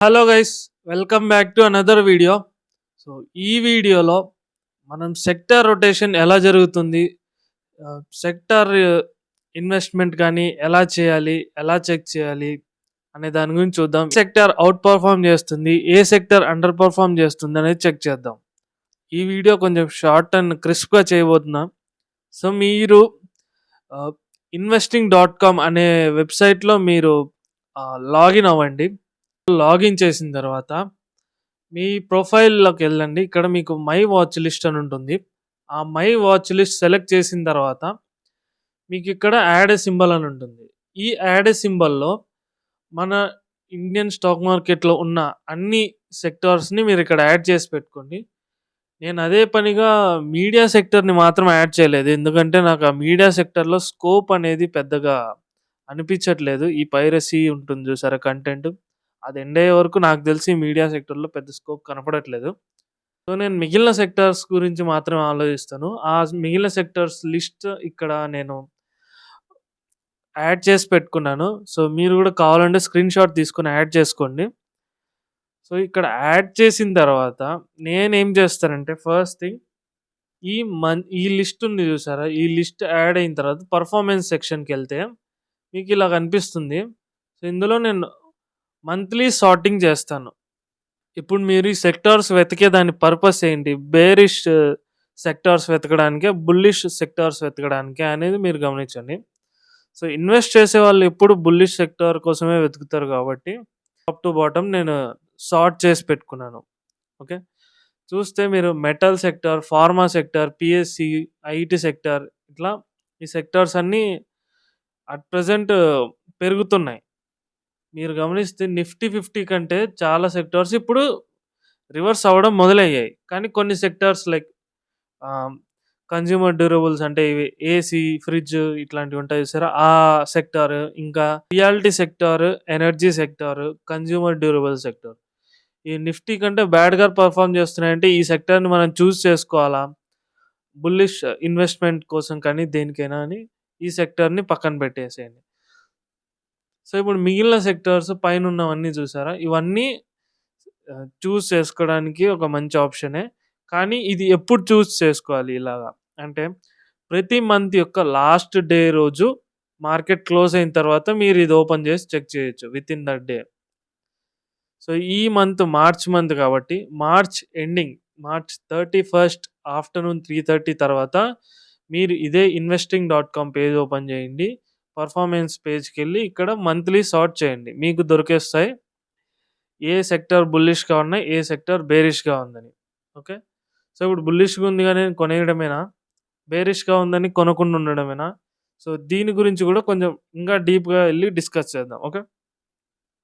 Hello guys welcome back to another video so ఈ వీడియోలో మనం సెక్టర్ రొటేషన్ ఎలా జరుగుతుంది? సెక్టర్ ఇన్వెస్ట్మెంట్ కానీ ఎలా చేయాలి? ఎలా చెక్ చేయాలి? అనే దాని గురించి చూద్దాం. సెక్టర్ అవుట్ పర్ఫామ్ చేస్తుంది? ఏ సెక్టర్ అండర్ పర్ఫామ్ చేస్తుంది అనేది చెక్ చేద్దాం. ఈ వీడియో కొంచెం షార్ట్ అండ్ క్రిస్ప్గా చేయబోతున్నాం. సో మీరు ఇన్వెస్టింగ్ డాట్ కామ్ అనే వెబ్సైట్లో మీరు లాగిన్ అవ్వండి. లాగిన్ చేసిన తర్వాత మీ ప్రొఫైల్లోకి వెళ్ళండి. ఇక్కడ మీకు మై వాచ్ లిస్ట్ అని ఉంటుంది. ఆ మై వాచ్ లిస్ట్ సెలెక్ట్ చేసిన తర్వాత మీకు ఇక్కడ యాడ్ సింబల్ అని ఉంటుంది. ఈ యాడ్ సింబల్లో మన ఇండియన్ స్టాక్ మార్కెట్లో ఉన్న అన్ని సెక్టార్స్ని మీరు ఇక్కడ యాడ్ చేసి పెట్టుకోండి. నేను అదే పనిగా మీడియా సెక్టర్ని మాత్రం యాడ్ చేయలేదు. ఎందుకంటే నాకు ఆ మీడియా సెక్టర్లో స్కోప్ అనేది పెద్దగా అనిపించట్లేదు. ఈ పైరసీ ఉంటుంది చూసారా కంటెంట్. అది ఎండ్ అయ్యే వరకు నాకు తెలిసి మీడియా సెక్టర్లో పెద్ద స్కోప్ కనపడట్లేదు. సో నేను మిగిలిన సెక్టార్స్ గురించి మాత్రం ఆలోచిస్తాను. ఆ మిగిలిన సెక్టార్స్ లిస్ట్ ఇక్కడ నేను యాడ్ చేసి పెట్టుకున్నాను. సో మీరు కూడా కావాలంటే స్క్రీన్ షాట్ తీసుకొని యాడ్ చేసుకోండి. సో ఇక్కడ యాడ్ చేసిన తర్వాత నేనేం చేస్తానంటే ఫస్ట్ థింగ్ ఈ మన్ ఈ లిస్ట్ ఉంది చూసారా? ఈ లిస్ట్ యాడ్ అయిన తర్వాత పర్ఫార్మెన్స్ సెక్షన్కి వెళ్తే మీకు ఇలా కనిపిస్తుంది. సో ఇందులో నేను మంత్లీ సార్టింగ్ చేస్తాను. ఇప్పుడు మీరు ఈ సెక్టార్స్ వెతికే దాని పర్పస్ ఏంటి? బేరిష్ సెక్టార్స్ వెతకడానికే బుల్లిష్ సెక్టార్స్ వెతకడానికే అనేది మీరు గమనించండి. సో ఇన్వెస్ట్ చేసే వాళ్ళు ఎప్పుడు బుల్లిష్ సెక్టార్ కోసమే వెతుకుతారు కాబట్టి టాప్ టు బాటమ్ నేను సార్ట్ చేసి పెట్టుకున్నాను. ఓకే? చూస్తే మీరు metal sector pharma sector PSC IT sector ఇట్లా ఈ సెక్టార్స్ అన్నీ అట్ ప్రజెంట్ పెరుగుతున్నాయి. మీరు గమనిస్తే నిఫ్టీ ఫిఫ్టీ కంటే చాలా సెక్టార్స్ ఇప్పుడు రివర్స్ అవ్వడం మొదలయ్యాయి. కానీ కొన్ని సెక్టార్స్ లైక్ కన్జ్యూమర్ డ్యూరబుల్స్ అంటే ఇవి ఏసీ ఫ్రిడ్జ్ ఇట్లాంటివి ఉంటాయి చూసారా? ఆ సెక్టార్ ఇంకా realty sector energy sector consumer durable sector. ఈ నిఫ్టీ కంటే బ్యాడ్గా పర్ఫామ్ చేస్తున్నాయంటే ఈ సెక్టార్ని మనం చూస్ చేసుకోవాలా? బుల్లిష్ ఇన్వెస్ట్మెంట్ కోసం కానీ దేనికైనా అని ఈ సెక్టార్ని పక్కన పెట్టేసేయండి. సో ఇప్పుడు మిగిలిన సెక్టార్స్ పైన ఉన్నవన్నీ చూసారా? ఇవన్నీ చూస్ చేసుకోవడానికి ఒక మంచి ఆప్షనే. కానీ ఇది ఎప్పుడు చూస్ చేసుకోవాలి ఇలాగా? అంటే ప్రతి మంత్ యొక్క లాస్ట్ డే రోజు మార్కెట్ క్లోజ్ అయిన తర్వాత మీరు ఇది ఓపెన్ చేసి చెక్ చేయొచ్చు within that day. So ఈ మంత్ మార్చ్ మంత్ కాబట్టి March ending March thirty first afternoon three thirty తర్వాత మీరు ఇదే investing dot com page open చేయండి. పర్ఫార్మెన్స్ పేజ్కి వెళ్ళి ఇక్కడ మంత్లీ సార్ట్ చేయండి. మీకు దొరికేస్తాయి. ఏ సెక్టర్ బుల్లిష్గా ఉన్నాయి ఏ సెక్టర్ బేరిష్గా ఉందని. ఓకే సో ఇప్పుడు బుల్లిష్గా ఉంది కానీ కొనేయడమేనా? బేరిష్గా ఉందని కొనకుండా ఉండడమేనా? సో దీని గురించి కూడా కొంచెం ఇంకా డీప్గా వెళ్ళి డిస్కస్ చేద్దాం. ఓకే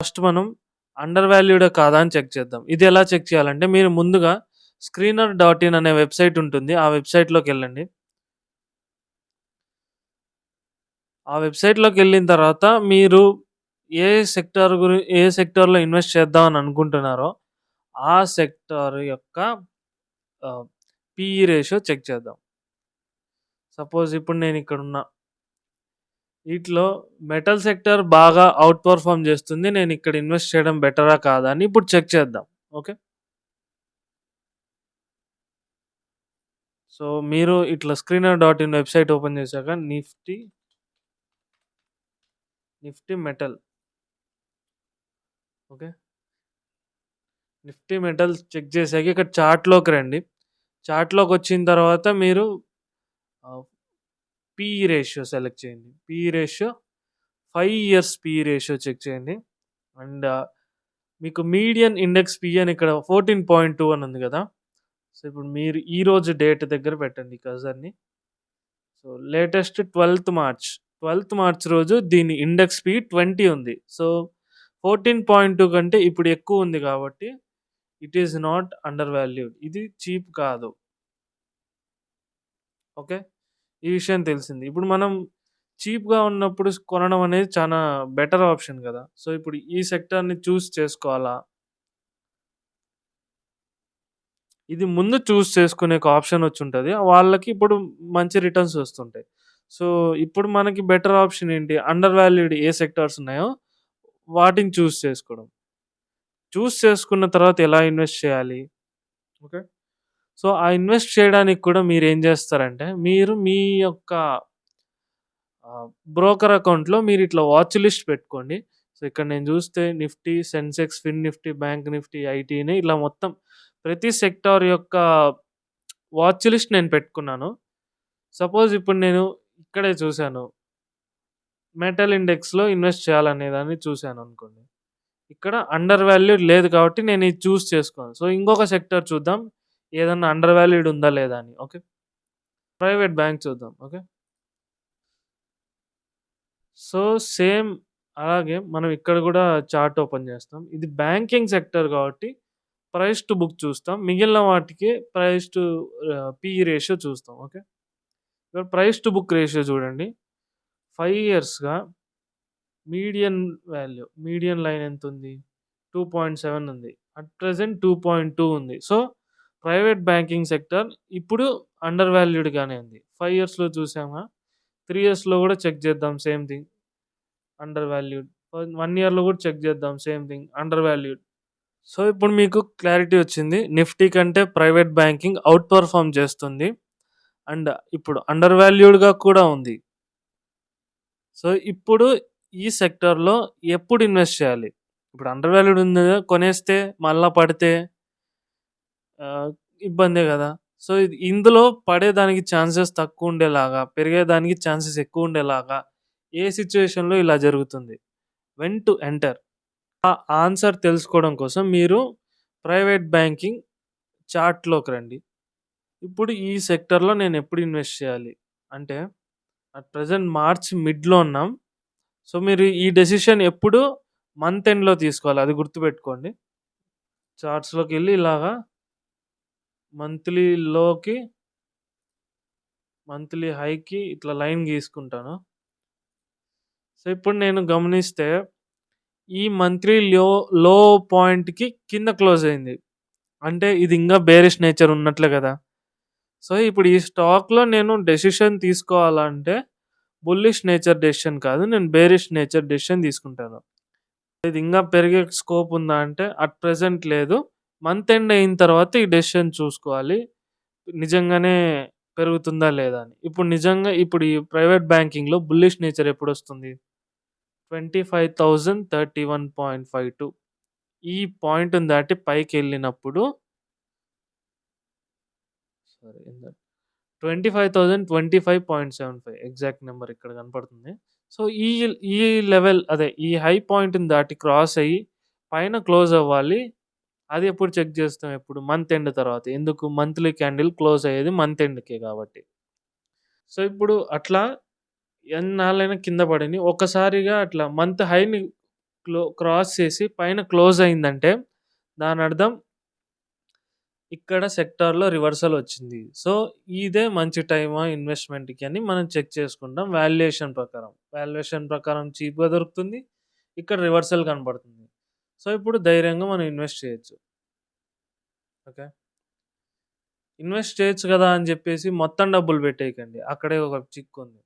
ఫస్ట్ మనం అండర్ వాల్యూడ్ కాదా అని చెక్ చేద్దాం. ఇది ఎలా చెక్ చేయాలంటే మీరు ముందుగా స్క్రీనర్ డాట్ ఇన్ అనే వెబ్సైట్ ఉంటుంది. ఆ వెబ్సైట్లోకి వెళ్ళండి. ఆ వెబ్సైట్లోకి వెళ్ళిన తర్వాత మీరు ఏ సెక్టార్ గురి ఏ సెక్టార్లో ఇన్వెస్ట్ చేద్దాం అని అనుకుంటున్నారో ఆ సెక్టార్ యొక్క పిఈ రేషియో చెక్ చేద్దాం. సపోజ్ ఇప్పుడు నేను ఇక్కడ ఉన్నా వీటిలో మెటల్ సెక్టర్ బాగా అవుట్ పర్ఫామ్ చేస్తుంది నేను ఇక్కడ ఇన్వెస్ట్ చేయడం బెటరా కాదా అని ఇప్పుడు చెక్ చేద్దాం ఓకే? సో మీరు ఇట్లా screener dot in website open చేశాక Nifty Nifty metal. Okay? Nifty metal check చేసాక ఇక్కడ చార్ట్లోకి రండి. చార్ట్లోకి వచ్చిన తర్వాత మీరు పీ రేషియో సెలెక్ట్ చేయండి. P ratio five years P ratio check చేయండి. అండ్ మీకు మీడియన్ ఇండెక్స్ పీ అని ఇక్కడ ఫోర్టీన్ పాయింట్ టూ అని ఉంది కదా? సో ఇప్పుడు మీరు ఈరోజు డేట్ దగ్గర పెట్టండి కజర్ని. So latest twelfth March. Twelfth March రోజు దీని ఇండెక్స్ పి ట్వంటీ ఉంది. సో ఫోర్టీన్ పాయింట్ టూ కంటే ఇప్పుడు ఎక్కువ ఉంది కాబట్టి it is not undervalued. ఇది చీప్ కాదు. ఓకే? ఈ విషయం తెలిసింది. ఇప్పుడు మనం చీప్గా ఉన్నప్పుడు కొనడం అనేది చాలా బెటర్ ఆప్షన్ కదా. సో ఇప్పుడు ఈ సెక్టర్ని చూస్ చేసుకోవాలా? ఇది ముందు చూస్ చేసుకునే ఒక ఆప్షన్ వచ్చి ఉంటుంది. వాళ్ళకి ఇప్పుడు మంచి రిటర్న్స్ వస్తుంటాయి. సో ఇప్పుడు మనకి బెటర్ ఆప్షన్ ఏంటి అండర్ వాల్యూడ్ ఏ సెక్టార్స్ ఉన్నాయో వాటిని చూస్ చేసుకోవడం చూస్ చేసుకున్న తర్వాత ఎలా ఇన్వెస్ట్ చేయాలి? ఓకే. సో, ఆ ఇన్వెస్ట్ చేయడానికి కూడా మీరేం జేస్తారంటే, మీరు మీ యొక్క బ్రోకర్ అకౌంట్‌లో మీరిట్లా వాచ్ లిస్ట్ పెట్టుకోండి. సో, ఇక్కడ నేను జూస్తే Nifty, Sensex, Fin Nifty, bank Nifty, ఐటీని ఇలా మొత్తం ప్రతి సెక్టార్ యొక్క వాచ్ లిస్ట్ నేను పెట్టుకున్నాను. సపోజ్ ఇప్పుడు నేను ఇక్కడే చూశాను మెటల్ ఇండెక్స్‌లో ఇన్వెస్ట్ చేయాలనేదాన్ని చూశాను అనుకోండి ఇక్కడ అండర్ వాల్యూడ్ లేదు కాబట్టి నేను ఇది చూస్ చేసుకోను. సో, ఇంకొక సెక్టార్ చూద్దాం. ఏదన్నా అండర్ వాల్యూడ్ ఉందా లేదా అని. ఓకే. ప్రైవేట్ బ్యాంక్ చూద్దాం. ఓకే. సో, సేమ్ అలాగే మనం ఇక్కడ కూడా చార్ట్ ఓపెన్ చేస్తాం ఇది బ్యాంకింగ్ సెక్టార్ కాబట్టి ప్రైస్ టు బుక్ చూస్తాం. మిగిలిన వాటికి price to P PE ratio చూస్తాం. ఓకే. ఇక్కడ ప్రైస్ టు బుక్ రేషియో చూడండి. ఫైవ్ ఇయర్స్‌గా మీడియన్ వాల్యూ, మీడియన్ లైన్ ఎంత ఉంది టూ పాయింట్ సెవెన్ ఉంది. అట్ ప్రెజెంట్ 2.2 ఉంది. సో, ప్రైవేట్ బ్యాంకింగ్ సెక్టార్ ఇప్పుడు అండర్ వాల్యూడ్గానే ఉంది. ఫైవ్ ఇయర్స్‌లో చూసామా? త్రీ ఇయర్స్‌లో కూడా చెక్ చేద్దాం same thing. Undervalued. One ఇయర్‌లో కూడా చెక్ చేద్దాం same thing. Undervalued. So, ఇప్పుడు మీకు క్లారిటీ వచ్చింది. నిఫ్టీ కంటే ప్రైవేట్ బ్యాంకింగ్ అవుట్ పర్ఫామ్ చేస్తుంది. అండ్ ఇప్పుడు అండర్ వాల్యూడ్‌గా కూడా ఉంది. సో, ఇప్పుడు ఈ సెక్టార్‌లో ఎప్పుడు ఇన్వెస్ట్ చేయాలి? ఇప్పుడు అండర్ వాల్యూడ్ ఉంది కొనేస్తే మళ్ళా పడితే ఇబ్బందే కదా సో, ఇది ఇందులో పడేదానికి ఛాన్సెస్ తక్కువ ఉండేలాగా పెరిగేదానికి ఛాన్సెస్ ఎక్కువ ఉండేలాగా ఏ సిచ్యువేషన్లో ఇలా జరుగుతుంది? When to enter? ఆ ఆన్సర్ తెలుసుకోవడం కోసం మీరు ప్రైవేట్ బ్యాంకింగ్ చార్ట్‌లోకి రండి. ఇప్పుడు ఈ సెక్టార్‌లో నేను ఎప్పుడు ఇన్వెస్ట్ చేయాలి? అంటే అట్ ప్రజెంట్ మార్చ్ మిడ్‌లో ఉన్నాం. సో, మీరు ఈ డెసిషన్ ఎప్పుడు మంత్ ఎండ్‌లో తీసుకోవాలి. అది గుర్తుపెట్టుకోండి. చార్ట్స్లోకి వెళ్ళి ఇలాగా మంత్లీ లోకి మంత్లీ హైకి ఇట్లా లైన్ గీసుకుంటాను. సో, ఇప్పుడు నేను గమనిస్తే ఈ మంత్లీ లో లో పాయింట్‌కి కింద క్లోజ్ అయింది. అంటే ఇది ఇంకా బేరిష్ నేచర్ ఉన్నట్లే కదా సో, ఇప్పుడు ఈ స్టాక్‌లో నేను డెసిషన్ తీసుకోవాలంటే బుల్లిష్ నేచర్ డెసిషన్ కాదు. నేను బేరిష్ నేచర్ డెసిషన్ తీసుకుంటాను. ఇది ఇంకా పెరిగే స్కోప్ ఉందా అంటే అట్ ప్రజెంట్ లేదు. మంత్ ఎండ్ అయిన తర్వాత ఈ డెసిషన్ చూసుకోవాలి. నిజంగానే పెరుగుతుందా లేదా అని. ఇప్పుడు నిజంగా ఇప్పుడు ఈ ప్రైవేట్ బ్యాంకింగ్‌లో బుల్లిష్ నేచర్ ఎప్పుడొస్తుంది? 25,031.52 ఈ పాయింట్‌ని దాటి పైకి వెళ్ళినప్పుడు సారీ ఎంత 25,025.75 ఎగ్జాక్ట్ నెంబర్ ఇక్కడ కనపడుతుంది. సో, ఈ ఈ లెవెల్ అదే ఈ హై పాయింట్‌ని దాటి క్రాస్ అయ్యి పైన క్లోజ్ అవ్వాలి. అది ఎప్పుడు చెక్ చేస్తాం ఎప్పుడు? మంత్ ఎండ్ తర్వాత. ఎందుకు? మంత్లీ క్యాండిల్ క్లోజ్ అయ్యేది మంత్ ఎండ్‌కే కాబట్టి. సో, ఇప్పుడు అట్లా ఎన్నాళ్ళైనా కింద పడింది ఒక్కసారిగా అట్లా మంత్ హైని క్లో క్రాస్ చేసి పైన క్లోజ్ అయిందంటే దాని అర్థం ఇక్కడ సెక్టార్‌లో రివర్సల్ వచ్చింది. సో, ఇదే మంచి టైమా ఇన్వెస్ట్‌మెంట్‌కి అని మనం చెక్ చేసుకుంటాం వాల్యుయేషన్ ప్రకారం. వాల్యుయేషన్ ప్రకారం చీప్‌గా దొరుకుతుంది. ఇక్కడ రివర్సల్ కనపడుతుంది. సో, ఇప్పుడు ధైర్యంగా మనం ఇన్వెస్ట్ చేయొచ్చు. ఓకే. ఇన్వెస్ట్ చేయొచ్చు కదా అని చెప్పేసి మొత్తం డబ్బులు పెట్టేయకండి. అక్కడే ఒక చిక్కుంది.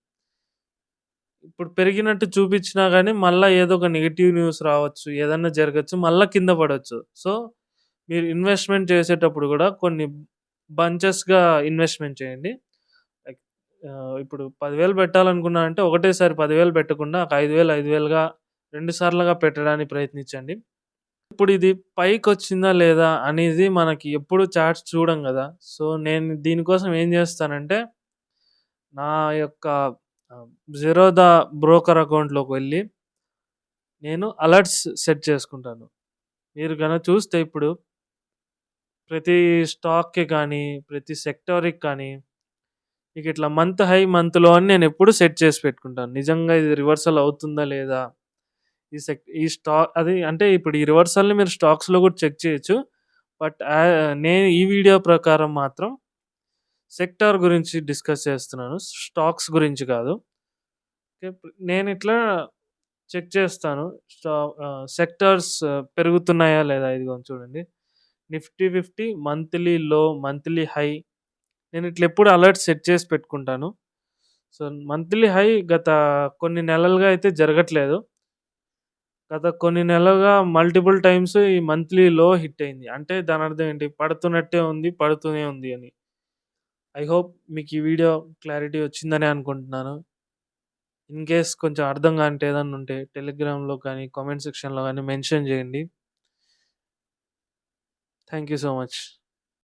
ఇప్పుడు పెరిగినట్టు చూపించినా గాని మళ్ళా ఏదో ఒక నెగెటివ్ న్యూస్ రావచ్చు. ఏదన్నా జరగొచ్చు. మళ్ళా కింద పడొచ్చు. సో, మీరు ఇన్వెస్ట్‌మెంట్ చేసేటప్పుడు కూడా కొన్ని బంచెస్‌గా ఇన్వెస్ట్‌మెంట్ చేయండి. లైక్ ఇప్పుడు పదివేలు పెట్టాలనుకున్నా అంటే ఒకటేసారి పదివేలు పెట్టకుండా ఒక 5,000, 5,000గా 2 సార్లుగా పెట్టడానికి ప్రయత్నించండి. ఇప్పుడు ఇది పైకి వచ్చిందా లేదా అనేది మనకి ఎప్పుడు చార్ట్స్ చూడం కదా సో, నేను దీనికోసం ఏం చేస్తానంటే నా యొక్క ఆహ్, జిరోదా బ్రోకర్ అకౌంట్‌లోకి వెళ్ళి నేను అలర్ట్స్ సెట్ చేసుకుంటాను. మీరు కనుక చూస్తే ఇప్పుడు ప్రతి స్టాక్‌కి కానీ, ప్రతి సెక్టార్‌కి కానీ మీకిట్లా మంత్ హై, మంత్లో అని నేను ఎప్పుడు సెట్ చేసి పెట్టుకుంటాను. నిజంగా ఇది రివర్సల్ అవుతుందా లేదా? ఈ సెక్ ఈ స్టాక్ అది అంటే ఇప్పుడు ఈ రివర్సల్‌ని మీరు స్టాక్స్‌లో కూడా చెక్ చేయొచ్చు. బట్ నేను ఈ వీడియో ప్రకారం మాత్రం సెక్టార్ గురించి డిస్కస్ చేస్తున్నాను. స్టాక్స్ గురించి కాదు. నేను ఇట్లా చెక్ చేస్తాను. స్టా సెక్టార్స్ పెరుగుతున్నాయా లేదా? ఇదిగో చూడండి. నిఫ్టీ 50 మంత్లీ లో, మంత్లీ హై నేను ఇట్లా ఎప్పుడు అలర్ట్స్ సెట్ చేసి పెట్టుకుంటాను. సో, మంత్లీ హై గత కొన్ని నెలలుగా అయితే జరగట్లేదు. గత కొన్ని నెలలుగా మల్టిపుల్ టైమ్స్ ఈ మంత్లీ లో హిట్ అయింది. అంటే దాని అర్థం ఏంటి? పడుతున్నట్టే ఉంది. పడుతూనే ఉంది అని. ఐ హోప్ మీకు ఈ వీడియో క్లారిటీ వచ్చిందనే అనుకుంటున్నాను. ఇన్ కేస్ కొంచెం అర్థం కానిది ఏదన్నా ఉంటే టెలిగ్రామ్‌లో కానీ, కామెంట్ సెక్షన్‌లో కానీ మెన్షన్ చేయండి. Thank you so much.